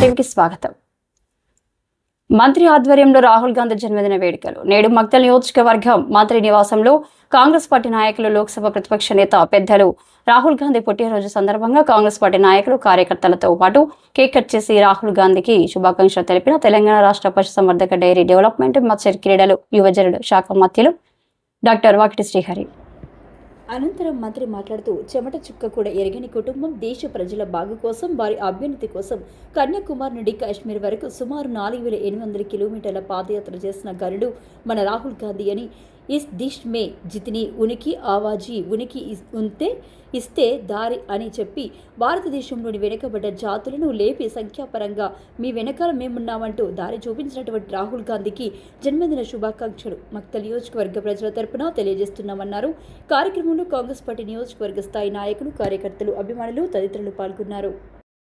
స్వాగతం. మంత్రి ఆధ్వర్యంలో రాహుల్ గాంధీ జన్మదిన వేడుకలు. నేడు మగ్దల్ నియోజకవర్గం మంత్రి నివాసంలో కాంగ్రెస్ పార్టీ నాయకులు లోక్సభ ప్రతిపక్ష నేత పెద్దలు రాహుల్ గాంధీ పుట్టినరోజు సందర్భంగా కాంగ్రెస్ పార్టీ నాయకులు కార్యకర్తలతో పాటు కేక్ కట్ చేసి రాహుల్ గాంధీకి శుభాకాంక్షలు తెలిపిన తెలంగాణ రాష్ట్ర పశుసంవర్ధక డైరీ డెవలప్మెంట్ మత్స్య క్రీడలు యువజనుడు శాఖ మధ్యలు డాక్టర్ వాకిటి శ్రీహరి. అనంతరం మంత్రి మాట్లాడుతూ చెమట చుక్క కూడా ఎరగని కుటుంబం దేశ ప్రజల బాగు కోసం వారి అభ్యున్నతి కోసం కన్యాకుమారి నుండి కాశ్మీర్ వరకు సుమారు నాలుగు వేల ఎనిమిది వందల కిలోమీటర్ల పాదయాత్ర చేసిన గరుడు మన రాహుల్ గాంధీ అని ఇస్ దిష్ మే జితిని ఉనికి ఆవాజీ ఉనికి ఇస్- ఉంటే ఇస్తే దారి అని చెప్పి భారతదేశంలోని వెనుకబడ్డ జాతులను లేపి సంఖ్యాపరంగా మీ వెనకాల మేమున్నామంటూ దారి చూపించినటువంటి రాహుల్ గాంధీకి జన్మదిన శుభాకాంక్షలు మక్తల్ నియోజకవర్గ ప్రజల తరపున తెలియజేస్తున్నామన్నారు। కార్యక్రమంలో కాంగ్రెస్ పార్టీ నియోజకవర్గ స్థాయి నాయకులు కార్యకర్తలు అభిమానులు తదితరులు పాల్గొన్నారు.